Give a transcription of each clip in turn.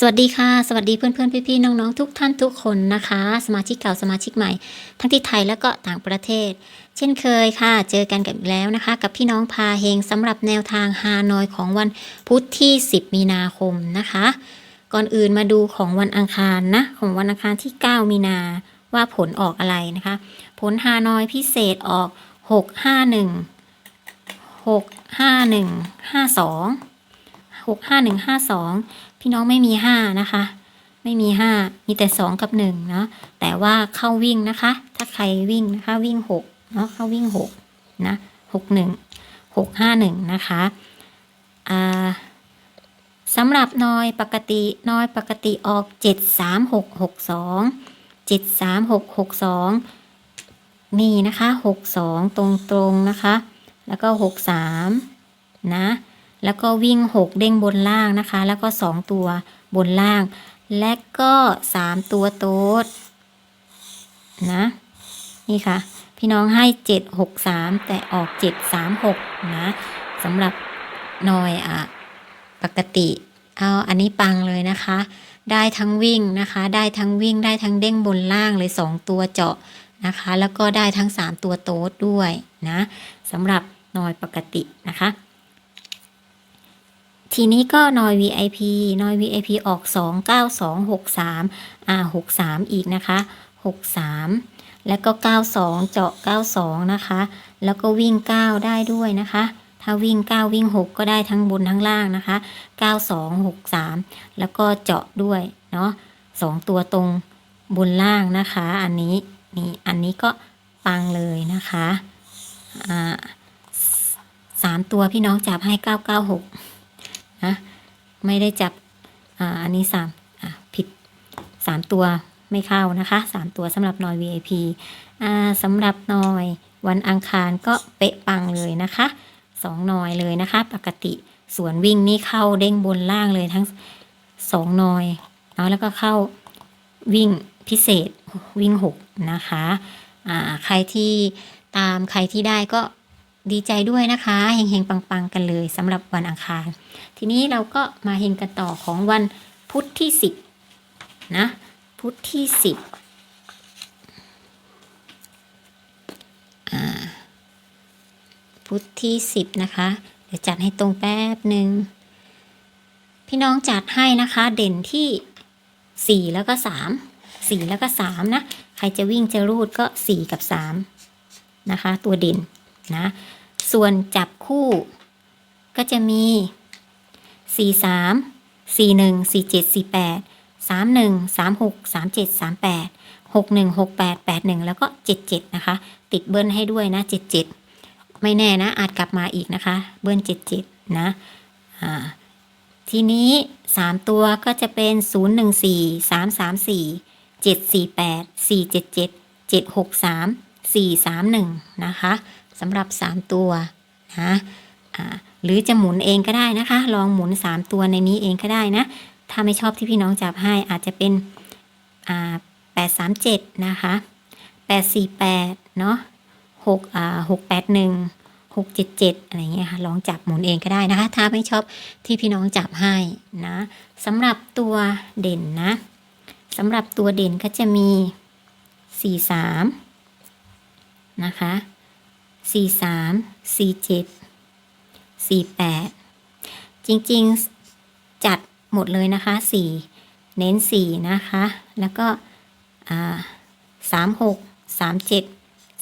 สวัสดีค่ะ สวัสดีเพื่อนๆพี่ๆน้องๆ ทุกท่านทุกคนนะคะ สมาชิกเก่าสมาชิกใหม่ ทั้งที่ไทยแล้วก็ต่างประเทศ เช่นเคยค่ะ เจอกันกันอีกแล้วนะคะ กับพี่น้องพาเฮงสำหรับแนวทางฮานอยของวันพุธที่ 10 มีนาคมนะคะ ก่อนอื่นมาดูของวันอังคารนะ ของวันอังคารที่ 9 มีนาว่าผลออกอะไรนะคะ ผลฮานอยพิเศษออก 651 651 52 65152 พี่น้องไม่มี5นะคะ ไม่มี5มีแต่2กับ1เนาะแต่ว่าเข้าวิ่งนะคะ ถ้าใครวิ่งนะคะวิ่ง6เนาะเข้าวิ่ง6นะ61 651นะคะอ่าสำหรับนอยปกตินอยปกติออก 73662 73662มีนะคะ 62 ตรงๆนะคะ แล้วก็ 63 นะ แล้วก็วิ่ง 6 เด้งบนล่างนะคะ แล้วก็ 2 ตัวบนล่าง และก็ 3 ตัวโต๊ดนะนี่ค่ะ พี่น้องให้ 7 6 3 แต่ออก 7 3 6 นะสำหรับหน่อยอะปกติเอาอันนี้ปังเลยนะคะ ได้ทั้งวิ่งนะคะ ได้ทั้งวิ่งได้ทั้งเด้งบนล่างเลย 2 ตัวเจาะนะคะ แล้วก็ได้ทั้ง 3 ตัวโต๊ดด้วยนะสำหรับหน่อยปกตินะคะ ทีนี้ก็นอย VIP นอย VIP ออก 2 9 2 6 3อ่า63อีกนะคะ 63 แล้วก็ 92 เจาะ 92 นะคะ แล้วก็วิ่ง 9 ได้ด้วยนะคะ ถ้าวิ่ง 9 วิ่ง 6 ก็ได้ทั้งบนทั้งล่างนะคะ 92 63 แล้วก็เจาะด้วยเนาะ2ตัวตรงบนล่างนะคะ อันนี้นี่อันนี้ก็ปังเลยนะคะ อ่าสามตัวพี่น้องจับให้ 996 นะไม่ได้จับอ่าอันนี้สามอ่าผิดสามตัวไม่เข้านะคะสามตัวสำหรับนอย VIP อ่าสำหรับนอยวันอังคารก็เป๊ะปังเลยนะคะสองนอยเลยนะคะ ปกติสวนวิ่งนี่เข้าเด้งบนล่างเลยทั้งสองนอยเนาะแล้วก็เข้าวิ่งพิเศษวิ่งหกนะคะอ่าใครที่ตามใครที่ได้ก็ ดีใจด้วยนะคะเฮงๆปังๆกันเลยสำหรับวันอังคาร ทีนี้เราก็มาเฮงกันต่อของวันพุธที่สิบนะ พุธที่สิบพุธที่สิบนะคะ เดี๋ยวจัดให้ตรงแป๊บหนึ่ง พี่น้องจัดให้นะคะเด่นที่สี่แล้วก็สามสี่แล้วก็สามนะ ใครจะวิ่งจะรูดก็สี่กับสามนะคะ ตัวเด่นนะ ส่วนจับคู่ ก็จะมี 43 41 47 48 31 36 37 38 61 68 81 แล้วก็ 77 นะคะ ติดเบิ้ลให้ด้วยนะ 77 ไม่แน่นะ อาจกลับมาอีกนะคะ เบิ้ล 77 นะทีนี้ 3 ตัวก็จะเป็น 014 334 748 477 763 431 นะคะ สำหรับสามตัวนะหรือจะหมุนเองก็ได้นะคะ ลองหมุน 3 ตัวในนี้เองก็ได้นะ ถ้าไม่ชอบที่พี่น้องจับให้อาจจะเป็นแปดสามเจ็ดนะคะแปดสี่แปดเนาะหกอ่าหกแปดหนึ่งหกเจ็ดเจ็ดอะไรเงี้ยค่ะ ลองจับหมุนเองก็ได้นะคะ ถ้าไม่ชอบที่พี่น้องจับให้นะสำหรับตัวเด่นนะสำหรับตัวเด่นก็จะมีสี่สามนะคะ สี่สามสี่เจ็ดสี่แปดจริงๆจัดหมดเลยนะคะสี่เน้นสี่นะคะ แล้วก็สามหกสามเจ็ด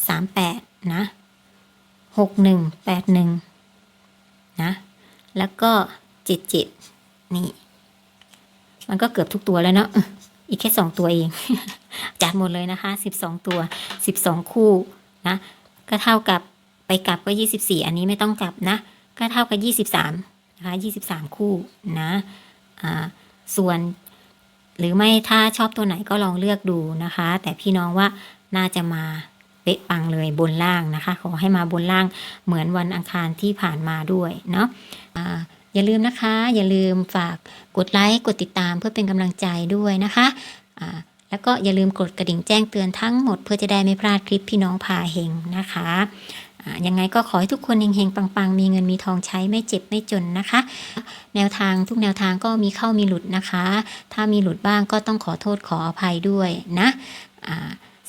สามแปดนะหกหนึ่งแปดหนึ่งนะ แล้วก็เจ็ดเจ็ดนี่ มันก็เกือบทุกตัวแล้วเนาะอีกแค่สองตัวเอง จัดหมดเลยนะคะสิบสองตัวสิบสองคู่นะ ก็เท่ากับ ไปกลับก็ยี่สิบสี่อันนี้ไม่ต้องกลับนะ ก็เท่ากับ 23 นะคะ 23 คู่นะอ่าส่วนหรือไม่ถ้าชอบตัวไหนก็ลองเลือกดูนะคะ แต่พี่น้องว่าน่าจะมาเป๊ะปังเลยบนล่างนะคะ ขอให้มาบนล่างเหมือนวันอังคารที่ผ่านมาด้วยเนาะอ่าอย่าลืมนะคะ อย่าลืมฝากกดไลค์กดติดตามเพื่อเป็นกำลังใจด้วยนะคะอ่าแล้วก็อย่าลืมกดกระดิ่งแจ้งเตือนทั้งหมดเพื่อจะได้ไม่พลาดคลิปพี่น้องพาเฮงนะคะ ยังไงก็ขอให้ทุกคนเฮงๆ ปังๆ มีเงินมีทองใช้ไม่เจ็บไม่จนนะคะ แนวทางทุกแนวทางก็มีเข้ามีหลุดนะคะ ถ้ามีหลุดบ้างก็ต้องขอโทษขออภัยด้วยนะ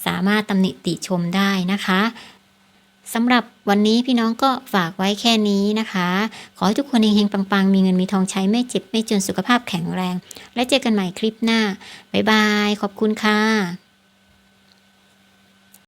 สามารถตำหนิติชมได้นะคะสำหรับวันนี้พี่น้องก็ฝากไว้แค่นี้นะคะ ขอให้ทุกคนเฮงๆ ปังๆ มีเงินมีทองใช้ไม่เจ็บไม่จนสุขภาพแข็งแรง และเจอกันใหม่คลิปหน้า บ๊ายบาย ขอบคุณค่ะ